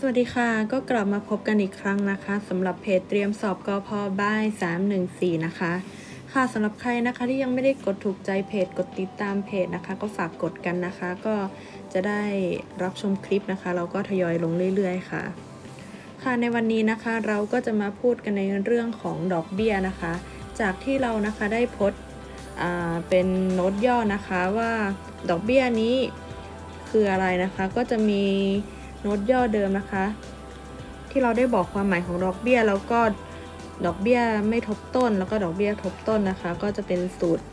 สวัสดีค่ะ ก็กลับมาพบกันอีกครั้งนะคะสำหรับเพจเตรียมสอบกอพบ้าย314 นะคะ ค่ะสำหรับใครนะคะที่ยังไม่ได้กดถูกใจเพจกดติดตามเพจนะคะ ก็ฝากกดกันนะคะ ก็จะได้รับชมคลิปนะคะ เราก็ทยอยลงเรื่อยๆค่ะ ค่ะในวันนี้นะคะเราก็จะมาพูดกันในเรื่องของดอกเบี้ยนะคะ จากที่เรานะคะได้โพสเป็นโน้ตย่อนะคะว่าดอกเบี้ยนี้คืออะไรนะคะก็จะมี โน้ตย่อเดิมนะคะ ที่เราได้บอกความหมายของดอกเบี้ยแล้วก็ดอกเบี้ยไม่ทบต้น แล้วก็ดอกเบี้ยทบต้นนะคะ ก็จะเป็นสูตร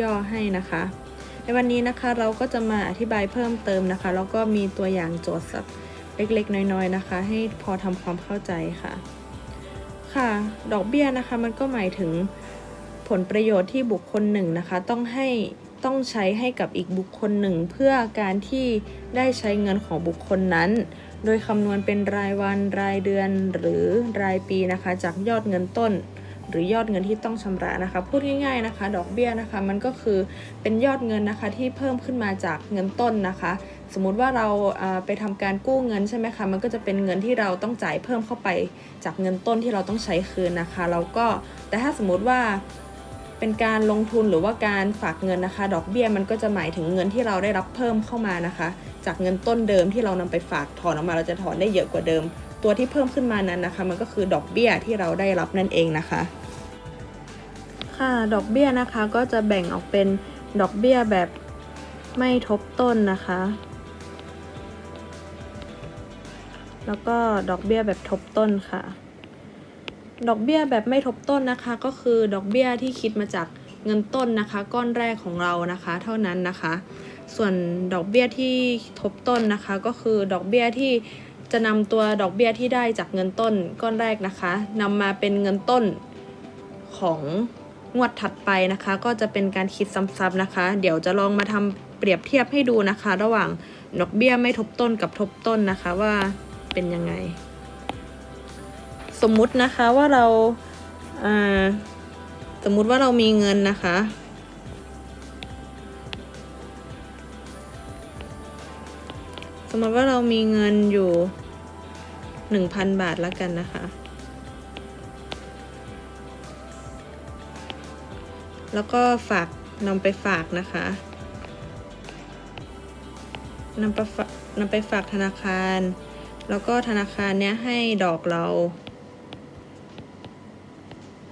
ย่อๆให้นะคะ ในวันนี้นะคะเราก็จะมาอธิบายเพิ่มเติมนะคะ แล้วก็มีตัวอย่างโจทย์สับเล็กๆ น้อยๆนะคะ ให้พอทำความเข้าใจค่ะ ค่ะ ดอกเบี้ยนะคะมันก็หมายถึงผลประโยชน์ที่บุคคลหนึ่งนะคะ ต้องให้ ต้องใช้ให้กับอีกบุคคลหนึ่ง เพื่อการที่ได้ใช้เงินของบุคคลนั้น โดยคำนวณเป็นรายวันรายเดือนหรือรายปีนะคะ จากยอดเงินต้น หรือยอดเงินที่ต้องชำระนะคะ พูดง่ายๆนะคะ ดอกเบี้ยนะคะ มันก็คือเป็นยอดเงินนะคะที่เพิ่มขึ้นมาจากเงินต้นนะคะ สมมุติว่าเราไปทำการกู้เงินใช่ไหมคะมันก็จะเป็นเงินที่เราต้องจ่ายเพิ่มเข้าไปจากเงินต้นที่เราต้องใช้คืนนะคะแล้วก็แต่ถ้าสมมุติว่า เป็นการลงทุนหรือว่าการฝากเงินนะคะ ดอกเบี้ยมันก็จะหมายถึงเงินที่เราได้รับเพิ่มเข้ามานะคะ จากเงินต้นเดิมที่เรานำไปฝากถอนออกมาเราจะถอนได้เยอะกว่าเดิม ตัวที่เพิ่มขึ้นมานั้นนะคะ มันก็คือดอกเบี้ยที่เราได้รับนั่นเองนะคะ ค่ะดอกเบี้ยนะคะก็จะแบ่งออกเป็นดอกเบี้ยแบบไม่ทบต้นนะคะ แล้วก็ดอกเบี้ยแบบทบต้นค่ะ ดอกเบี้ยแบบไม่ทบต้นนะคะ ก็คือดอกเบี้ยที่คิดมาจากเงินต้นนะคะ ก้อนแรกของเรานะคะ เท่านั้นนะคะ ส่วนดอกเบี้ยที่ทบต้นนะคะ ก็คือดอกเบี้ยที่จะนำตัวดอกเบี้ยที่ได้จากเงินต้นก้อนแรกนะคะนำมาเป็นเงินต้นของงวดถัดไปนะคะ ก็จะเป็นการคิดซ้ำๆนะคะ เดี๋ยวจะลองมาทำเปรียบเทียบให้ดูนะคะ ระหว่างดอกเบี้ยไม่ทบต้นกับทบต้นนะคะว่าเป็นยังไง สมมุตินะคะว่าเราสมมุติว่าเรามีเงินนะคะ สมมติว่าเรามีเงินอยู่หนึ่งพันบาทแล้วกันนะคะ แล้วก็ฝากนำไปฝากนะคะนำไปฝากนำไปฝากธนาคาร แล้วก็ธนาคารเนี้ยให้ดอกเรา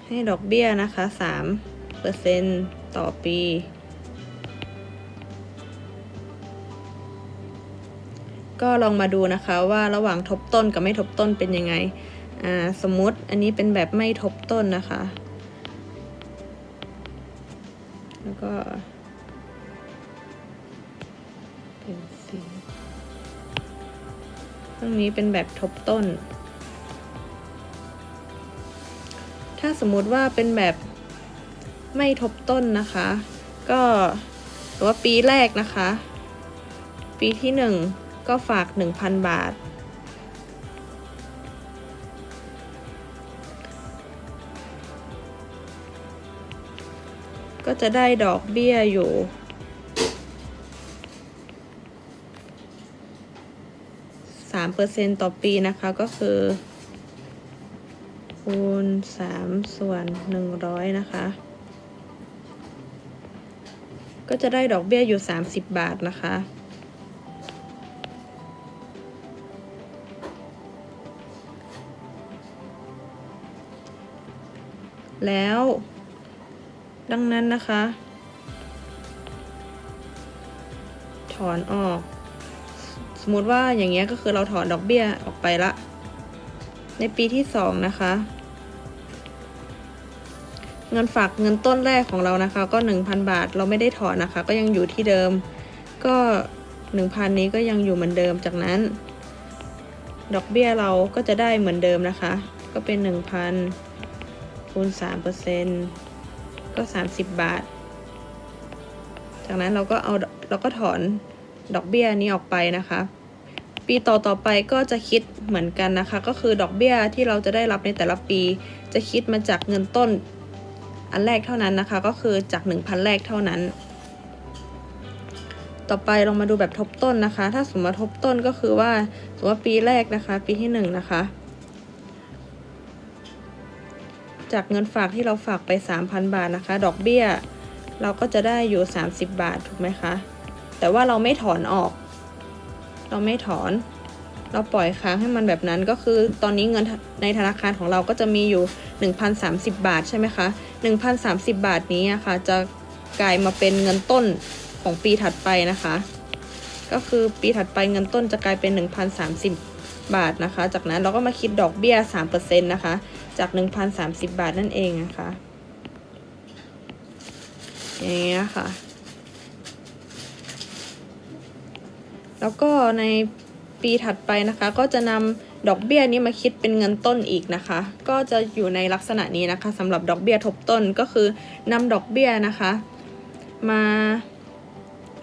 ให้ดอกเบี้ยนะคะสามเปอร์เซ็นต์ต่อปี ก็ลองมาดูนะคะว่าระหว่างทบต้นกับไม่ทบต้นเป็นยังไง อ่า สมมติอันนี้เป็นแบบไม่ทบต้นนะคะ แล้วก็เป็นสีตรงนี้เป็นแบบทบต้น ถ้าสมมุติว่าเป็นแบบไม่ทบต้นนะคะ ก็หรือว่าปีแรกนะคะ ปีที่หนึ่งก็ฝาก 1,000 บาท ก็จะได้ดอกเบี้ยอยู่3%ต่อปีนะคะก็คือ คูณ3ส่วน100นะคะ ก็จะได้ดอกเบี้ยอยู่30บาทนะคะ แล้ว ดังนั้นนะคะ ถอนออก สมมติว่าอย่างเงี้ยก็คือเราถอนดอกเบี้ยออกไปละในปีที่สองนะคะ เงินฝากเงินต้นแรกของเรานะคะ ก็ 1,000 บาทเราไม่ได้ถอนนะคะ ก็ยังอยู่ที่เดิม ก็ 1,000 นี้ก็ยังอยู่เหมือนเดิมจากนั้น ดอกเบี้ยเราก็จะได้เหมือนเดิมนะคะ ก็เป็น 1,000คูณ3%ก็ 30 บาท จากนั้นเราก็เอาเราก็ถอนดอกเบี้ยนี้ออกไปนะคะ ปีต่อต่อไปก็จะคิดเหมือนกันนะคะ ก็คือดอกเบี้ยที่เราจะได้รับในแต่ละปี จะคิดมาจากเงินต้น อันแรกเท่านั้นนะคะ ก็คือจาก 1,000 แรกเท่านั้น ต่อไปลองมาดูแบบทบต้นนะคะ ถ้าสมมติทบต้นก็คือว่าสมมติว่าปีแรกนะคะ ปีที่หนึ่งนะคะ จากเงินฝากที่เราฝากไป 3,000 บาทนะคะ ดอกเบี้ย เราก็จะได้อยู่ 30 บาทถูกไหมคะ แต่ว่าเราไม่ถอนออก เราไม่ถอน เราปล่อยค้างให้มันแบบนั้นก็คือ ตอนนี้เงินในธนาคารของเราก็จะมีอยู่ 1,030 บาทใช่ไหมคะ 1,030 บาทนี้อะคะ่ะจะกลายมาเป็นเงินต้นของปีถัดไปนะคะ ก็คือปีถัดไปเงินต้นจะกลายเป็น 1,030 บาทนะคะ จากนั้นเราก็มาคิดดอกเบี้ย 3%นะคะ จาก 1,030 บาทนั่นเองนะคะอย่างเงี้ยค่ะ แล้วก็ใน ปีถัดไปนะคะ ก็จะนำดอกเบี้ยนี้มาคิดเป็นเงินต้นอีกนะคะ ก็จะอยู่ในลักษณะนี้นะคะสำหรับดอกเบี้ยทบต้นก็คือนำดอกเบี้ยนะคะ มา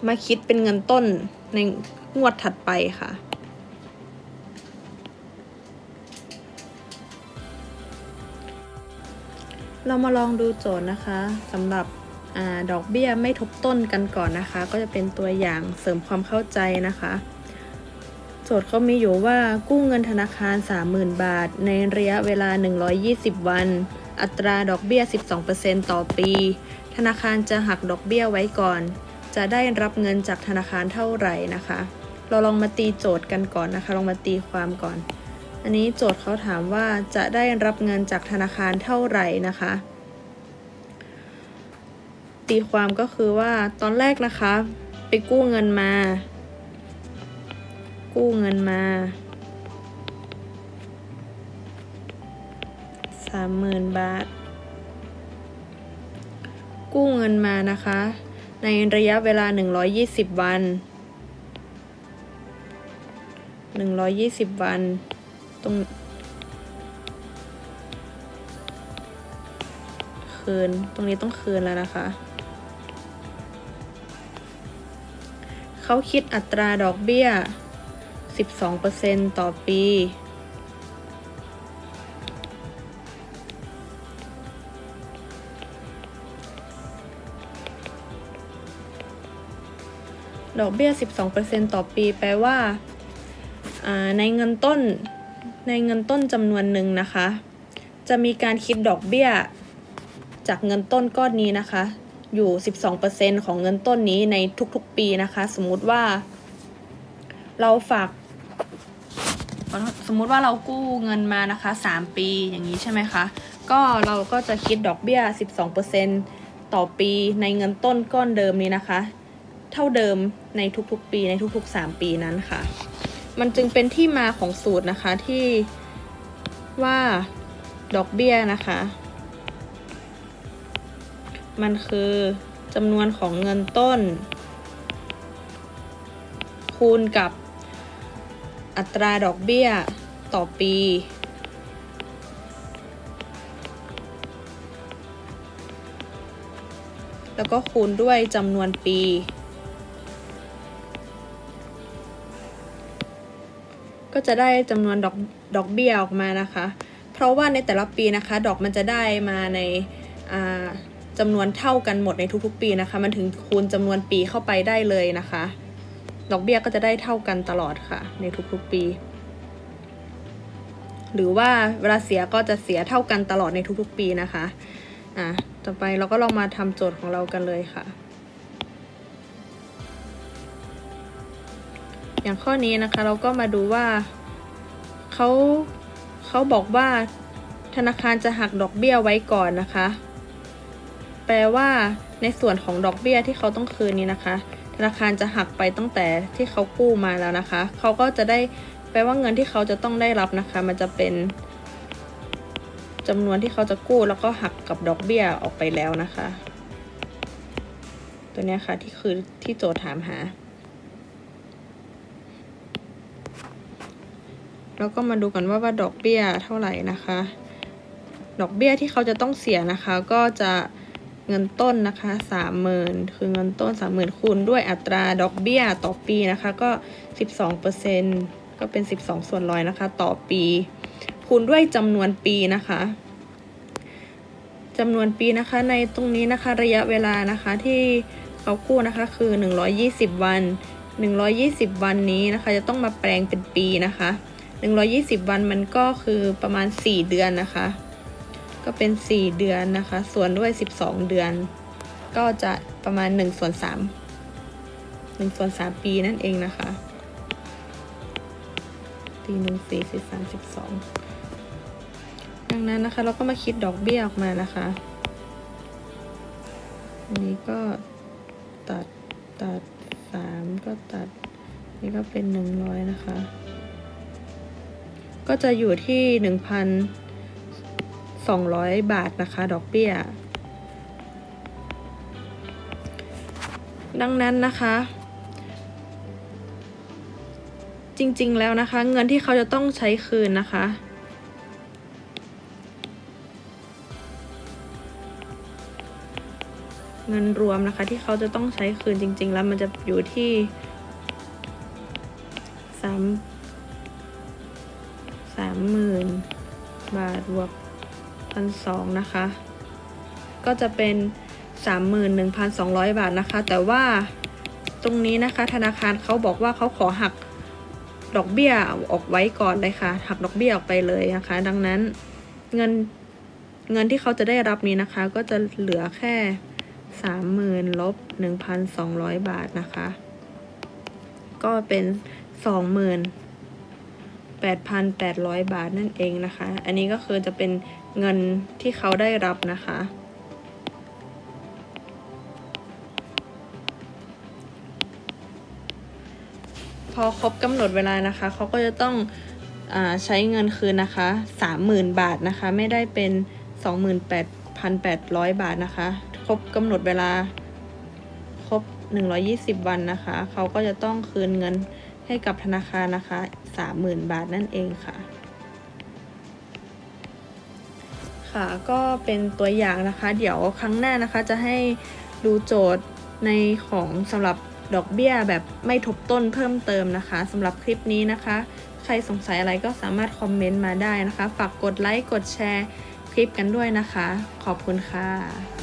มาคิดเป็นเงินต้นในงวดถัดไปค่ะเรามาลองดูโจทย์นะคะสำหรับอดอกเบี้ยไม่ทบต้นกันก่อนนะคะ ก็จะเป็นตัวอย่างเสริมความเข้าใจนะคะ โจทย์เขามีอยู่ว่ากู้เงินธนาคาร 30,000 บาท ในระยะเวลา 120 วัน อัตราดอกเบี้ย 12%ต่อปี ธนาคารจะหักดอกเบี้ยไว้ก่อน จะได้รับเงินจากธนาคารเท่าไหร่นะคะ เราลองมาตีโจทย์กันก่อนนะคะ ลองมาตีความก่อน อันนี้โจทย์เขาถามว่าจะได้รับเงินจากธนาคารเท่าไหร่นะคะตีความก็คือว่าตอนแรกนะคะ ไปกู้เงินมา กู้เงินมาสามหมื่นบาท กู้เงินมานะคะ ในระยะเวลา 120 วัน 120 วัน ตรงคืน ตรงนี้ต้องคืนแล้วนะคะ เขาคิดอัตราดอกเบี้ย 12%ต่อปี ดอกเบี้ย 12%ต่อปี แปลว่า ในเงินต้น ในเงินต้นจำนวนหนึ่งนะคะ จะมีการคิดดอกเบี้ย จากเงินต้นก้อนนี้นะคะ อยู่ 12%ของเงินต้นนี้ในทุกๆปีนะคะ สมมุติว่าเราฝาก สมมุติว่าเรากู้เงินมานะคะ 3 ปีอย่างนี้ใช่ไหมคะ ก็เราก็จะคิดดอกเบี้ย 12%ต่อปีในเงินต้นก้อนเดิมนี้นะคะ เท่าเดิมในทุกๆปีในทุกๆ 3 ปีนั้นค่ะ มันจึงเป็นที่มาของสูตรนะคะที่ว่าดอกเบี้ยนะคะ มันคือจำนวนของเงินต้น คูณกับ อัตราดอกเบี้ยต่อปีแล้วก็คูณด้วยจำนวนปี ก็จะได้จำนวนดอกดอกเบี้ยออกมานะคะ เพราะว่าในแต่ละปีนะคะ ดอกมันจะได้มาในจำนวนเท่ากันหมดในทุกๆ ปีนะคะ มันถึงคูณจำนวนปีเข้าไปได้เลยนะคะ ดอกเบี้ยก็จะได้เท่ากันตลอดค่ะ ในทุกๆปี หรือว่าเวลาเสียก็จะเสียเท่ากันตลอดในทุกๆปีนะคะอะต่อไปเราก็ลองมาทำโจทย์ของเรากันเลยค่ะ อย่างข้อนี้นะคะเราก็มาดูว่าเขาเขาบอกว่าธนาคารจะหักดอกเบี้ยไว้ก่อนนะคะ แปลว่าในส่วนของดอกเบี้ยที่เขาต้องคืนนี้นะคะ ธนาคารจะหักไปตั้งแต่ที่เขากู้มาแล้วนะคะ เขาก็จะได้แปลว่าเงินที่เขาจะต้องได้รับนะคะ มันจะเป็นจำนวนที่เขาจะกู้แล้วก็หักกับดอกเบี้ยออกไปแล้วนะคะ ตัวนี้ค่ะที่คือที่โจทย์ถามหา แล้วก็มาดูกันว่าว่าดอกเบี้ยเท่าไหร่นะคะ ดอกเบี้ยที่เขาจะต้องเสียนะคะ ก็จะ เงินต้นนะคะสามหมื่นคือเงินต้นสามหมื่นคูณด้วยอัตราดอกเบี้ยต่อปีนะคะ ก็สิบสองเปอร์เซ็นก็เป็นสิบสองส่วนร้อยนะคะ ต่อปี คูณด้วยจำนวนปีนะคะจำนวนปีนะคะ ในตรงนี้นะคะระยะเวลานะคะที่เขากู้นะคะคือ 120 วัน 120 วันนี้นะคะ จะต้องมาแปลงเป็นปีนะคะ 120 วันมันก็คือประมาณ 4 เดือนนะคะ ก็เป็น 4 เดือนนะคะ ส่วนด้วย 12 เดือน ก็จะประมาณ1ส่วน3 1ส่วน3ปีนั่นเองนะคะปีหนึ่งสี่สิบสามสิบสองดังนั้นนะคะ เราก็มาคิดดอกเบี้ยออกมานะคะอันนี้ก็ตัดตัดสามก็ตัด นี่ก็เป็นหนึ่งร้อยนะคะ ก็จะอยู่ที่หนึ่งพัน สองร้อยบาทนะคะ ดอกเบี้ย ดังนั้นนะคะ จริงๆแล้วนะคะ เงินที่เขาจะต้องใช้คืนนะคะเงินรวมนะคะที่เขาจะต้องใช้คืนจริง ๆ แล้วมันจะอยู่ที่สามสามหมื่นบาทบวก พันสองนะคะ ก็จะเป็นสามหมื่นหนึ่งพันสองร้อยบาทนะคะ แต่ว่าตรงนี้นะคะ ธนาคารเขาบอกว่าเขาขอหักดอกเบี้ยออกไว้ก่อนเลยค่ะ หักดอกเบี้ยออกไปเลยนะคะ ดังนั้นเงินเงินที่เขาจะได้รับนี้นะคะ ก็จะเหลือแค่สามหมื่นลบหนึ่งพันสองร้อยบาทนะคะ ก็เป็นสองหมื่นแปดพันแปดร้อยบาทนั่นเองนะคะ อันนี้ก็คือจะเป็น เงินที่เขาได้รับนะคะ พอครบกำหนดเวลานะคะ เขาก็จะต้องอใช้เงินคืนนะคะสามหมื่นบาทนะคะ ไม่ได้เป็นสองหมื่นแปดพันแปดร้อยบาทนะคะ ครบกำหนดเวลา ครบ 120 วันนะคะ เขาก็จะต้องคืนเงินให้กับธนาคารนะคะ 30,000 บาทนั่นเองค่ะ ค่ะ ก็เป็นตัวอย่างนะคะ เดี๋ยวครั้งหน้านะคะจะให้ดูโจทย์ในของสำหรับดอกเบี้ยแบบไม่ทบต้นเพิ่มเติมนะคะสำหรับคลิปนี้นะคะ ใครสงสัยอะไรก็สามารถคอมเมนต์มาได้นะคะ ฝากกดไลค์กดแชร์คลิปกันด้วยนะคะ ขอบคุณค่ะ